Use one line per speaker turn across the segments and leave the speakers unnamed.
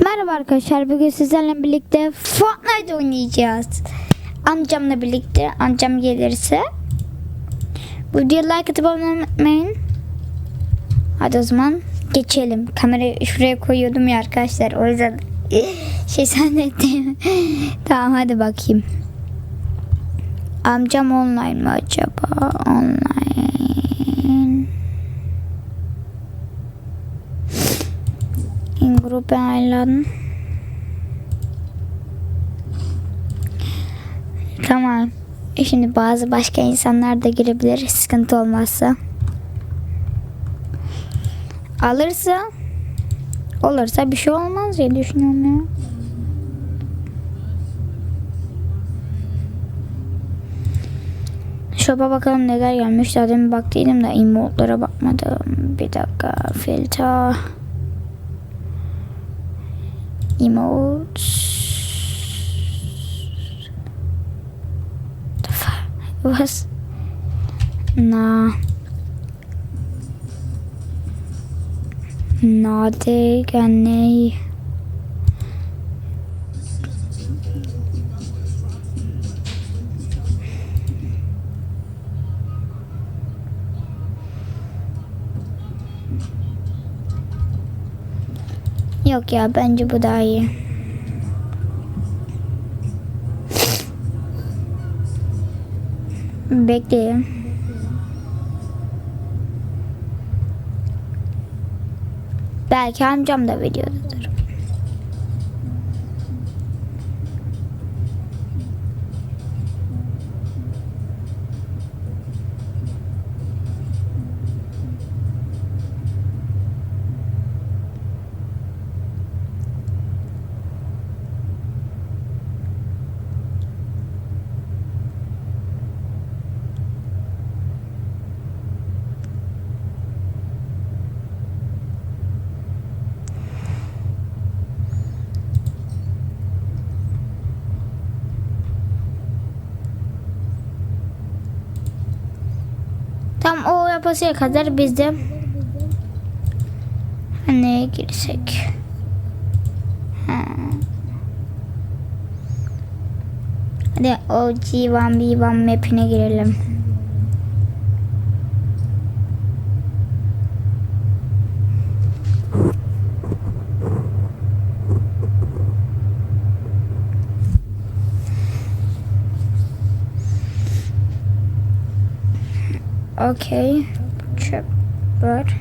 Merhaba arkadaşlar bugün sizlerle birlikte Fortnite oynayacağız. Amcamla birlikte amcam gelirse. Bu videoya like atıp abone unutmayın. Hadi o zaman geçelim. Kamerayı şuraya koyuyordum ya arkadaşlar o yüzden şey zannettim. tamam hadi bakayım. Amcam online mı acaba? Online. Gruppe einladen. Tamam. Şimdi bazı başka insanlar da girebilir sıkıntı olmazsa. Alırsa olursa bir şey olmaz diye düşünüyorum ya. Shop'a bakalım neler gelmiş. Zaten baktıydım da emote'lara bakmadım. Bir dakika. Filter. emotes. The fuck? It was. Nah. Nade Ganei. Yok ya bence bu daha iyi. Bekleyin. Belki amcam da videodadır. Yapasıya kadar biz de neye girsek? Ha. Hadi o G1B1 map'ine girelim. Okey. Çöp var.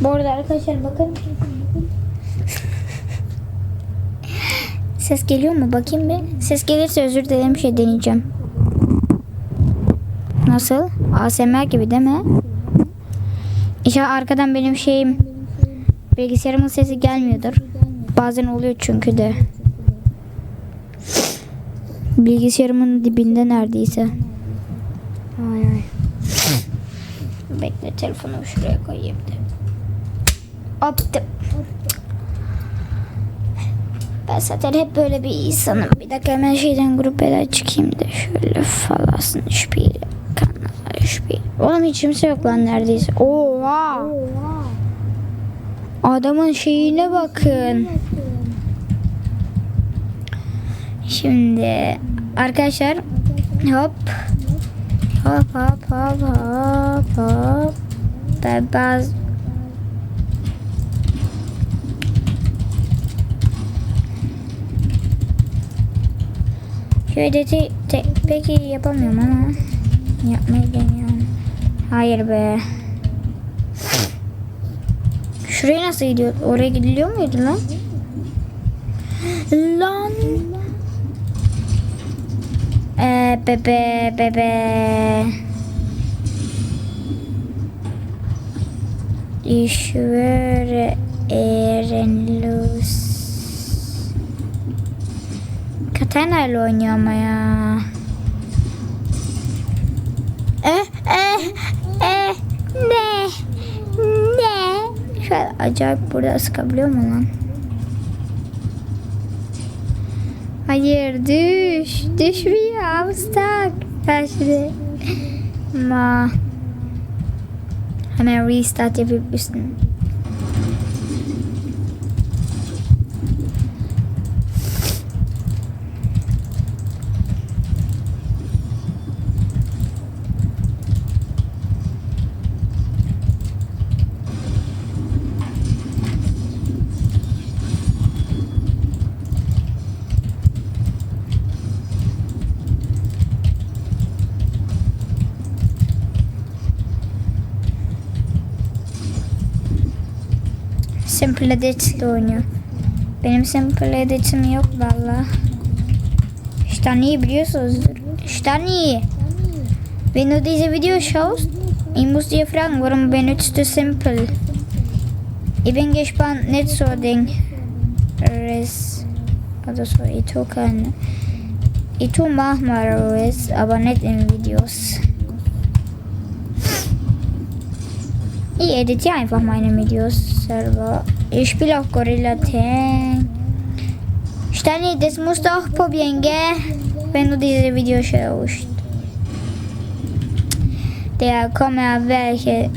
Bu arada arkadaşlar bakın. Ses geliyor mu? Bakayım bir. Ses gelirse özür dilerim şey deneyeceğim. Nasıl? ASMR gibi değil mi? İnşallah arkadan benim şeyim bilgisayarımın sesi gelmiyordur. Bazen oluyor çünkü de. Bilgisayarımın dibinde neredeyse. Ay ay. Bekle telefonumu şuraya koyayım da. De- Ben zaten hep böyle bir insanım. Bir dakika hemen şeyden gruplara çıkayım da şöyle falasın hiçbir kanal hiçbir. Oğlum hiç kimse yok lan neredeyse. Oha. Adamın şeyine bakın. Şimdi arkadaşlar hop Hop hop hop hop hop. Ben bazı Şöyle te, te, pek iyi yapamıyorum ama yapmayı deniyorum. Hayır be. Şuraya nasıl gidiyor? Oraya gidiliyor muydu lan? Lan. Ee, bebe bebe. Ich schwöre ehrenlos. Katana ile oynuyor ama ya. Eh eh eh ne ne. Şöyle acayip burada sıkabiliyor mu lan? Hayır düş. Düşmüyor. Stuck. Ben şimdi. Ma. Hemen restart yapıp üstüne. Simple Edit ile oynuyor. Benim Simple Edit'im yok valla. İşte iyi biliyorsunuzdur. İşte iyi. Wenn du diese Video schaust, ich muss dir fragen, warum benutzt du Simple? Ich bin gespannt, nicht so den Res oder so. Ich tue keine. Ich tue manchmal Res, aber nicht in Videos. Ich editiere einfach meine Videos selber. Ich spiele auch Gorilla Tag. Stani, das musst auch probieren, gell? Wenn du diese Video schaust. Der kommen welche.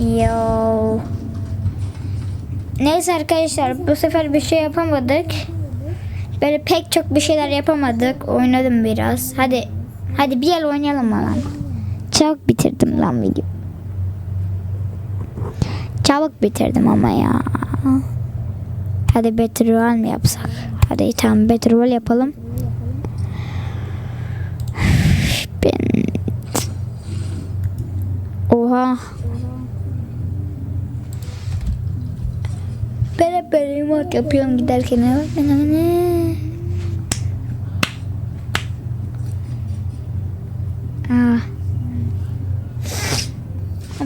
Yo. Neyse arkadaşlar bu sefer bir şey yapamadık. Böyle pek çok bir şeyler yapamadık. Oynadım biraz. Hadi hadi bir el oynayalım lan. Çabuk bitirdim lan video. Çabuk bitirdim ama ya. Hadi Battle Royale mi yapsak? Hadi tamam Battle Royale yapalım. Ben... Oha. Böyle remote yapıyorum giderken. Aa.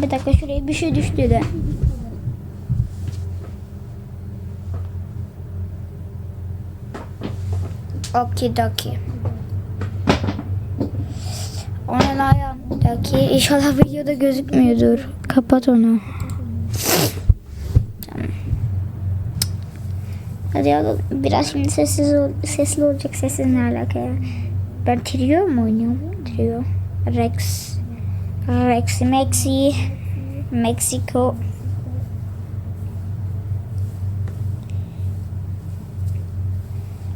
Bir dakika şuraya bir şey düştü de. Okidoki. O ne la ayağımdaki? İnşallah videoda gözükmüyordur. Kapat onu. Hadi ya biraz şimdi sessiz ol, sesli olacak sesin ne alaka ya? Ben trio mu oynuyorum? Trio. Rex. Rex Maxi. Mexico.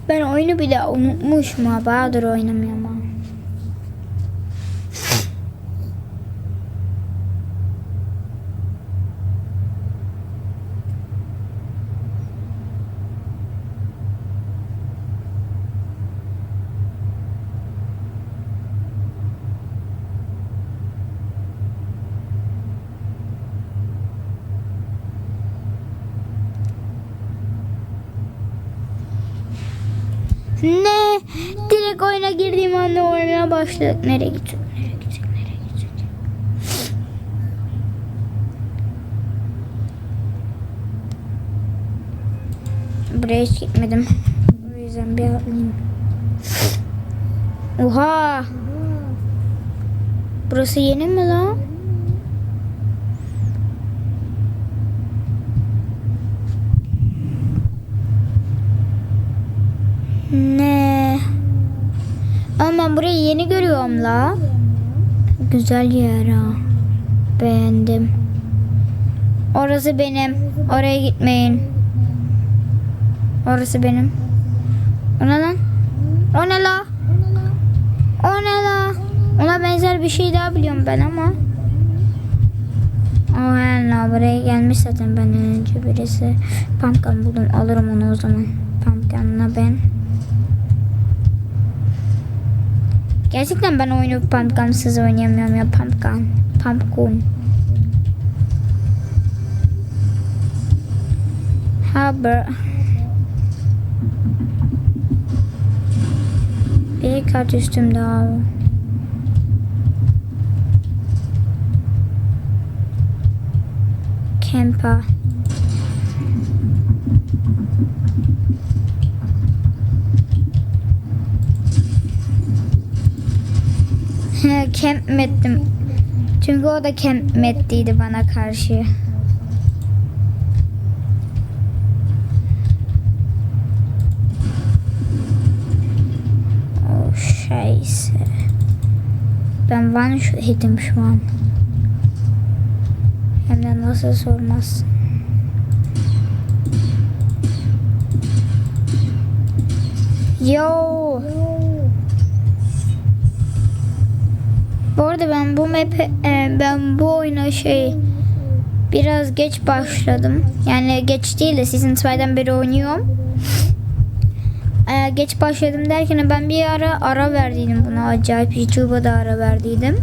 Ben oyunu bile unutmuşum ha. Bayağıdır oynamıyorum ha. Ne? Direkt oyuna girdiğim anda oynamaya başladık. Nereye gidecek? Nereye gidecek? Nereye gidecek? Buraya hiç gitmedim. O yüzden bir alayım. Oha! Burası yeni mi lan? Ne? Ama ben burayı yeni görüyorum la. Güzel yer ha. Beğendim. Orası benim. Oraya gitmeyin. Orası benim. O ne lan? O ne la? O ne la? Ona benzer bir şey daha biliyorum ben ama. O la buraya gelmiş zaten benden önce birisi. Pumpkin buldum alırım onu o zaman. Pumpkin'la ben. Gerçekten ben oyunu Pumpkin'sız oynayamıyorum ya Pumpkin. Pumpkin. Haber. Bir kart üstümde abi. Kempa. Camp mettim. Çünkü o da camp mettiydi bana karşı. Oh şeyse. Ben Van Şuhidim şu an. Hem de nasıl sormazsın. Yo. Bu arada ben bu map e, ben bu oyuna şey biraz geç başladım. Yani geç değil de Season 2'den beri oynuyorum. e, geç başladım derken ben bir ara ara verdiydim buna acayip YouTube'a da ara verdiydim.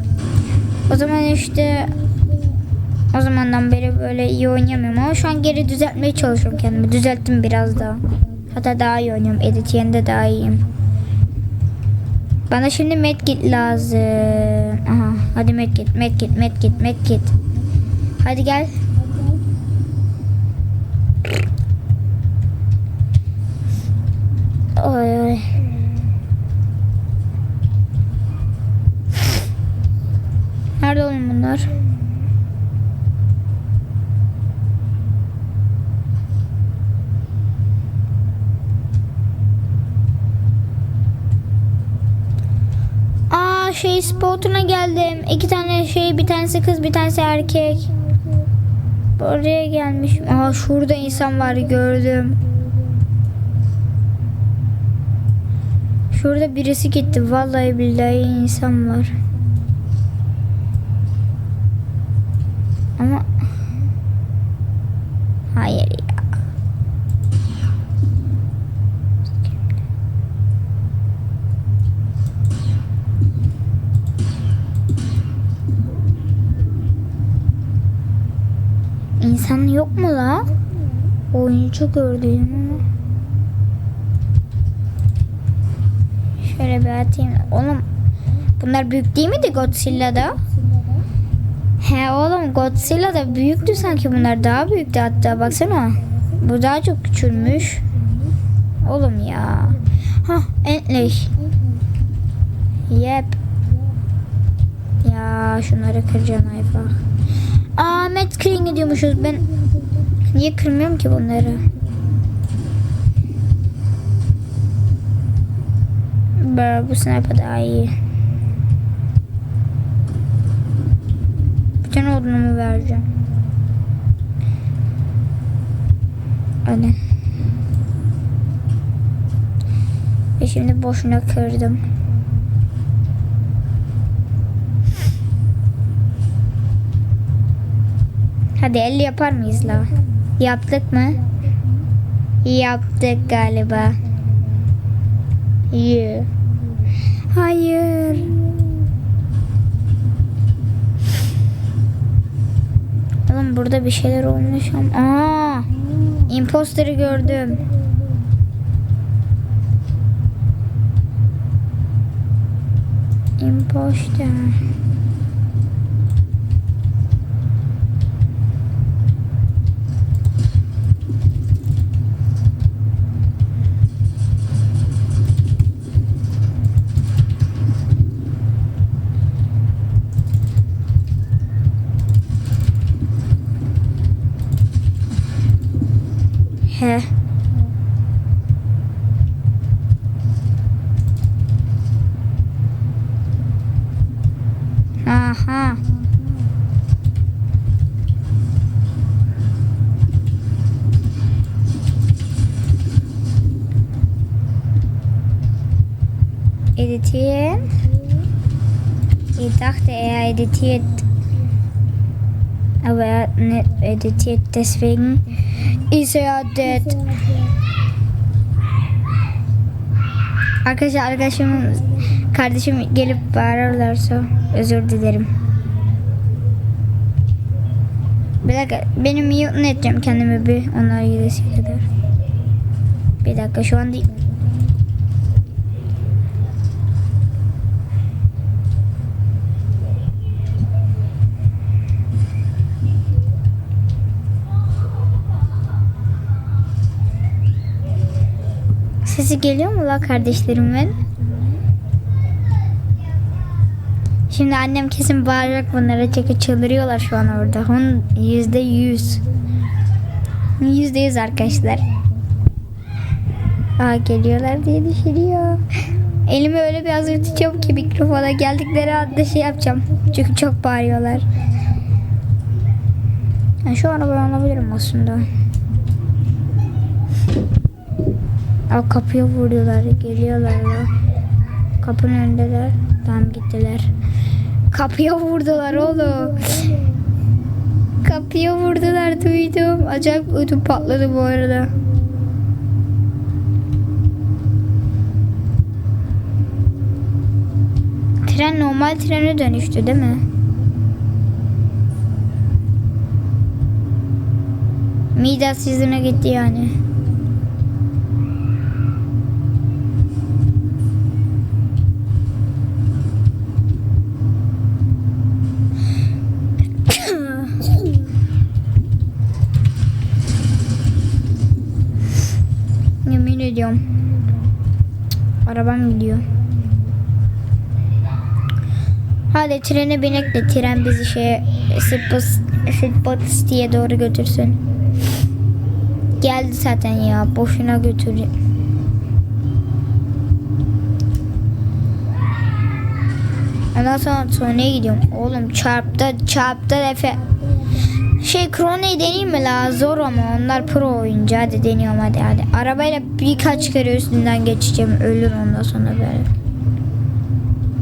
O zaman işte o zamandan beri böyle iyi oynayamıyorum ama şu an geri düzeltmeye çalışıyorum kendimi. Düzelttim biraz daha. Hatta daha iyi oynuyorum. Edit yerinde daha iyiyim. Bana şimdi medkit lazım. Aha, hadi medkit, medkit, medkit, medkit. Hadi gel. Oy oy. Nerede oğlum bunlar? Aa şey spotuna geldim. İki tane şey bir tanesi kız bir tanesi erkek. Oraya gelmiş. Aa şurada insan var gördüm. Şurada birisi gitti. Vallahi billahi insan var. Ama hayır ya. İnsan yok mu la? Oyuncu gördüm ama. Şöyle bir atayım. Oğlum bunlar büyük değil miydi Godzilla'da? He oğlum Godzilla'da büyüktü sanki bunlar daha büyüktü hatta baksana. Bu daha çok küçülmüş. Oğlum ya. Hah endlich. Yep. Ya şunları kıracaksın Ayfa. Aa Matt Green gidiyormuşuz. Ben niye kırmıyorum ki bunları? Bro, bu sniper daha iyi. Bütün odunumu vereceğim. Hadi. Ve şimdi boşuna kırdım. Hadi 50 yapar mıyız la? Yaptık mı? Yaptık galiba. Yeah. Hayır. Oğlum burada bir şeyler olmuş ama. Aa! Imposter'ı gördüm. Imposter. He. Aha. Editieren. Ich dachte, er editiert. Aber er hat nicht editiert, deswegen ist er dead. Arkadaşlar arkadaşım kardeşim gelip bağırırlarsa özür dilerim. Bir dakika benim mute edeceğim kendimi bir onlar gidesi kadar. Bir dakika şu an değil. Sesi geliyor mu la kardeşlerimin? Şimdi annem kesin bağıracak bunlara çünkü çıldırıyorlar şu an orada. Onun yüzde yüz. Yüzde yüz arkadaşlar. Aa geliyorlar diye düşünüyor. Elimi öyle bir hazır tutacağım ki mikrofona geldikleri anda şey yapacağım. Çünkü çok bağırıyorlar. Yani şu arabayı alabilirim aslında. Aa, kapıya vuruyorlar. Geliyorlar ya. Kapının önündeler. Tamam gittiler. Kapıya vurdular oğlum. Kapıya vurdular duydum. Acayip ödüm patladı bu arada. Tren normal trene dönüştü değil mi? Midas yüzüne gitti yani. Arabam gidiyor. Hadi trene binek de tren bizi şeye Sitbot diye doğru götürsün. Geldi zaten ya. Boşuna götür. Ondan sonra Sony'ye gidiyorum. Oğlum çarptı çarptı Efe. Şey Krone'yi deneyeyim mi la? Zor ama onlar pro oyuncu. Hadi deniyorum hadi hadi. Arabayla birkaç kere üstünden geçeceğim. Ölür ondan sonra böyle.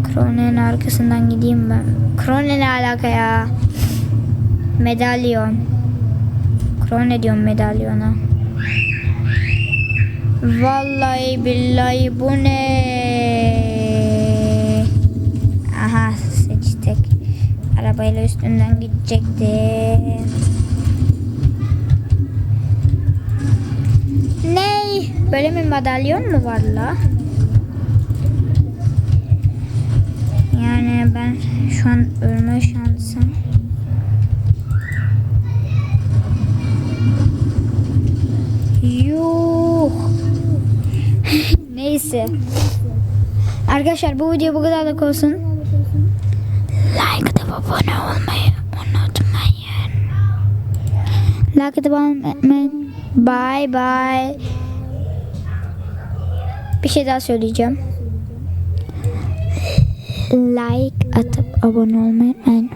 Krone'nin arkasından gideyim ben. Krone ne alaka ya? Medalyon. Krone diyorum medalyona. Vallahi billahi bu ne? Aha seçtik. Arabayla üstünden gidecektim. Ney? Böyle bir madalyon mu var la? Yani ben şu an ölme şansım. Yuh. Neyse. Arkadaşlar bu video bu kadarlık olsun. Abone olmayı unutmayın. Like abone olmayın. Bye bye. Bir şey daha söyleyeceğim. Like atıp abone olmayı unutmayın.